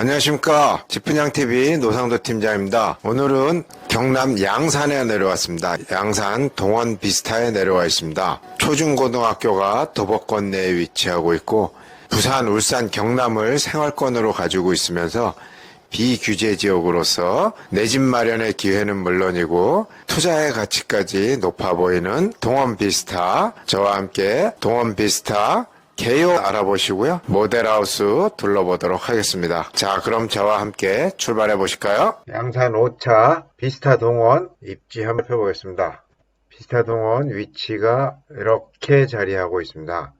안녕하십니까. 지프냥TV 노상도 팀장입니다. 오늘은 경남 양산에 내려왔습니다. 양산 동원 비스타에 내려와 있습니다. 초중고등학교가 도보권 내에 위치하고 있고, 부산, 울산, 경남을 생활권으로 가지고 있으면서 비규제 지역으로서 내 집 마련의 기회는 물론이고 투자의 가치까지 높아 보이는 동원 비스타 저와 함께 동원 비스타 개요 알아보시고요. 모델하우스 둘러보도록 하겠습니다. 자, 그럼 저와 함께 출발해 보실까요? 양산 5차 비스타 동원 입지 한번 펴보겠습니다. 비스타 동원 위치가 이렇게 자리하고 있습니다.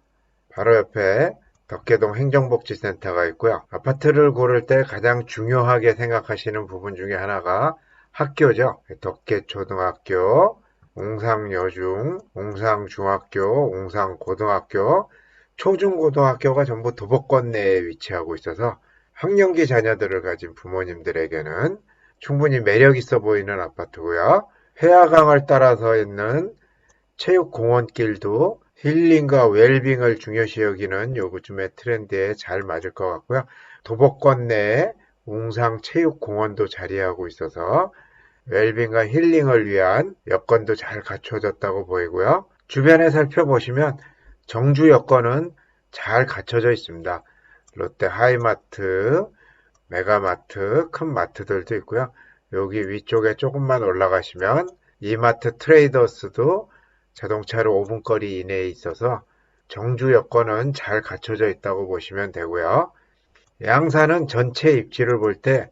바로 옆에 덕계동 행정복지센터가 있고요. 아파트를 고를 때 가장 중요하게 생각하시는 부분 중에 하나가 학교죠. 덕계초등학교, 옹상여중, 옹상중학교, 옹상고등학교, 초중고등학교가 전부 도보권 내에 위치하고 있어서 학령기 자녀들을 가진 부모님들에게는 충분히 매력 있어 보이는 아파트고요. 회화강을 따라서 있는 체육공원길도 힐링과 웰빙을 중요시 여기는 요즘의 트렌드에 잘 맞을 것 같고요. 도보권 내에 웅상 체육공원도 자리하고 있어서 웰빙과 힐링을 위한 여건도 잘 갖춰졌다고 보이고요. 주변에 살펴보시면 정주 여건은 잘 갖춰져 있습니다. 롯데 하이마트, 메가마트, 큰 마트들도 있고요. 여기 위쪽에 조금만 올라가시면 이마트 트레이더스도 자동차로 5분 거리 이내에 있어서 정주 여건은 잘 갖춰져 있다고 보시면 되고요. 양산은 전체 입지를 볼 때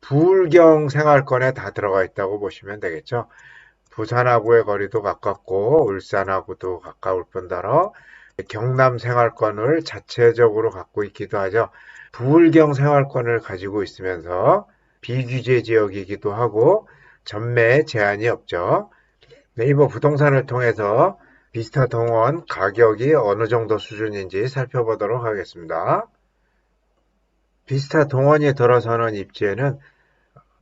부울경 생활권에 다 들어가 있다고 보시면 되겠죠. 부산하고의 거리도 가깝고 울산하고도 가까울 뿐더러 경남 생활권을 자체적으로 갖고 있기도 하죠. 부울경 생활권을 가지고 있으면서 비규제 지역이기도 하고 전매에 제한이 없죠. 네이버 부동산을 통해서 비스타 동원 가격이 어느 정도 수준인지 살펴보도록 하겠습니다. 비스타 동원이 들어서는 입지에는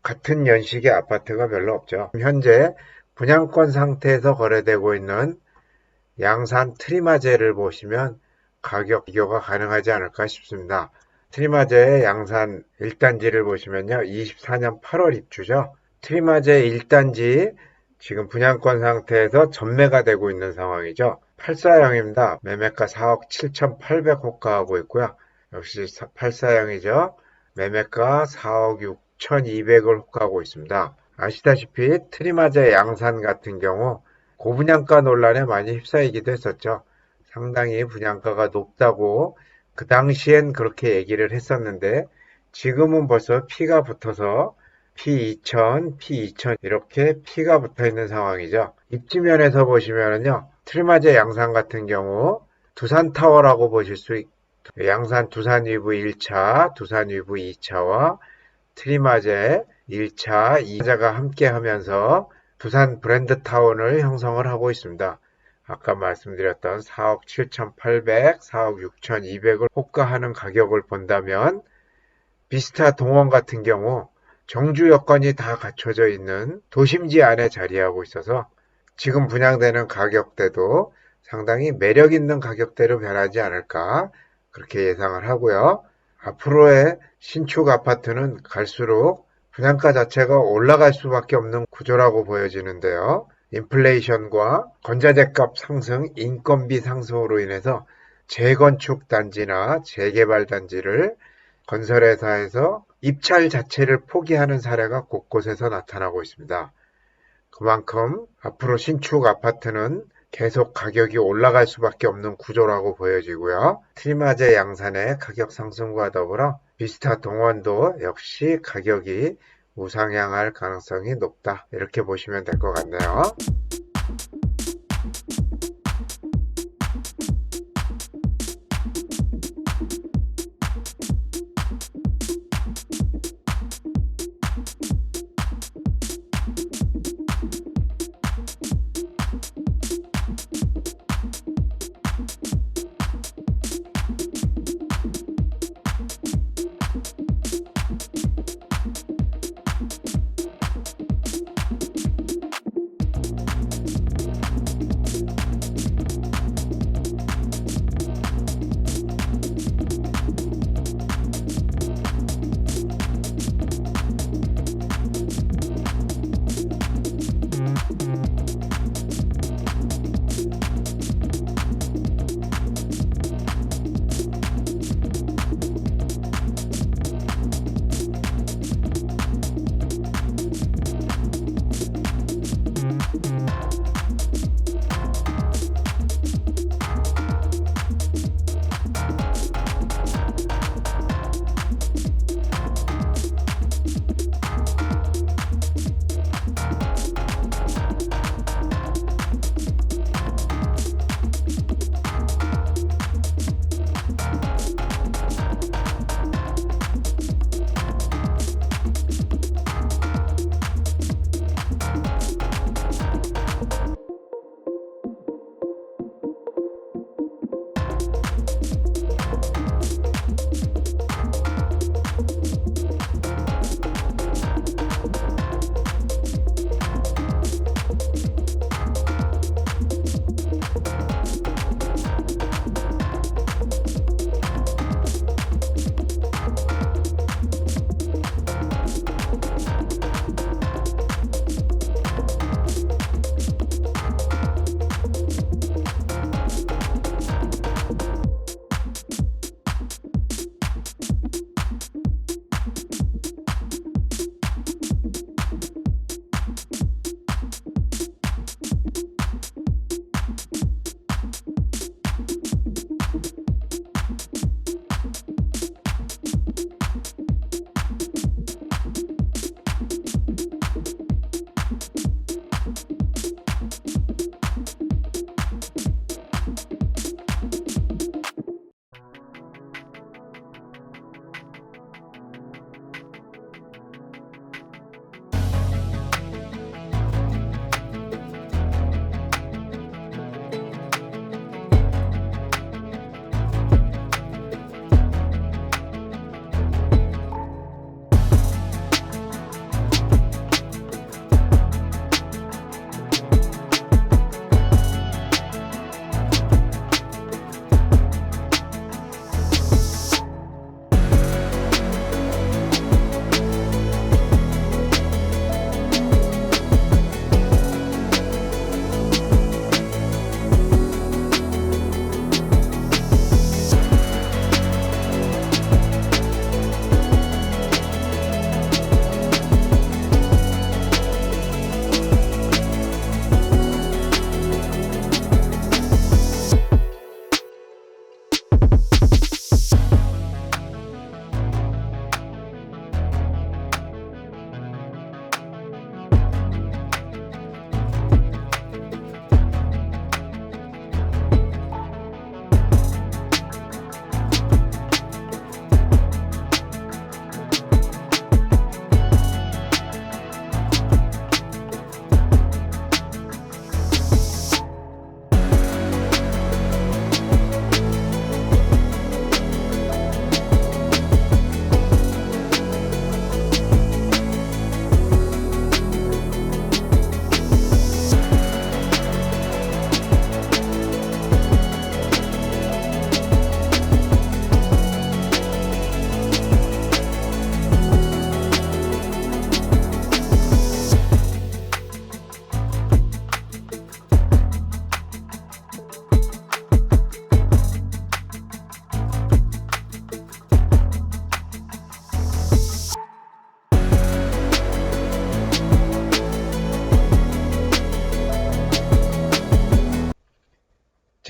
같은 연식의 아파트가 별로 없죠. 현재 분양권 상태에서 거래되고 있는 양산 트리마제를 보시면 가격 비교가 가능하지 않을까 싶습니다. 트리마제의 양산 1단지를 보시면요. 24년 8월 입주죠. 트리마제 1단지 지금 분양권 상태에서 전매가 되고 있는 상황이죠. 84형입니다. 매매가 4억 7,800 호가하고 있고요. 역시 84형이죠. 매매가 4억 6,200을 호가하고 있습니다. 아시다시피 트리마제 양산 같은 경우 고분양가 논란에 많이 휩싸이기도 했었죠. 상당히 분양가가 높다고 그 당시엔 그렇게 얘기를 했었는데 지금은 벌써 피가 붙어서 P2000, P2000 이렇게 피가 붙어 있는 상황이죠. 입지면에서 보시면은요. 트리마제 양산 같은 경우 두산타워라고 보실 수 있, 양산 두산 위브 1차, 두산 위브 2차와 트리마제 1차, 2차가 함께 하면서 두산 브랜드 타운을 형성을 하고 있습니다. 아까 말씀드렸던 4억 7,800, 4억 6,200을 호가하는 가격을 본다면 비스타 동원 같은 경우 정주 여건이 다 갖춰져 있는 도심지 안에 자리하고 있어서 지금 분양되는 가격대도 상당히 매력 있는 가격대로 변하지 않을까 그렇게 예상을 하고요. 앞으로의 신축 아파트는 갈수록 분양가 자체가 올라갈 수밖에 없는 구조라고 보여지는데요. 인플레이션과 건자재값 상승, 인건비 상승으로 인해서 재건축 단지나 재개발 단지를 건설회사에서 입찰 자체를 포기하는 사례가 곳곳에서 나타나고 있습니다. 그만큼 앞으로 신축 아파트는 계속 가격이 올라갈 수밖에 없는 구조라고 보여지고요. 트리마제 양산의 가격 상승과 더불어 비스타 동원도 역시 가격이 우상향할 가능성이 높다. 이렇게 보시면 될 것 같네요.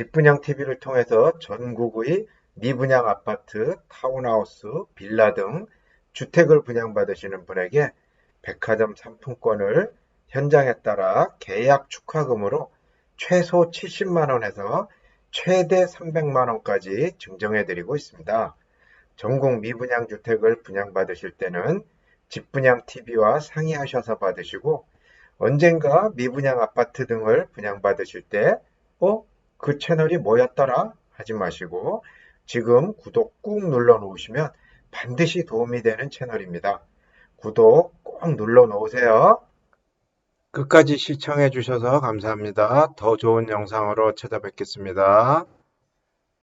직분양 TV를 통해서 전국의 미분양 아파트, 타운하우스, 빌라 등 주택을 분양받으시는 분에게 백화점 상품권을 현장에 따라 계약 축하금으로 최소 70만원에서 최대 300만원까지 증정해 드리고 있습니다. 전국 미분양 주택을 분양받으실 때는 집분양 TV와 상의하셔서 받으시고 언젠가 미분양 아파트 등을 분양받으실 때 어? 그 채널이 뭐였더라? 하지 마시고 지금 구독 꾹 눌러 놓으시면 반드시 도움이 되는 채널입니다. 구독 꼭 눌러 놓으세요. 끝까지 시청해 주셔서 감사합니다. 더 좋은 영상으로 찾아뵙겠습니다.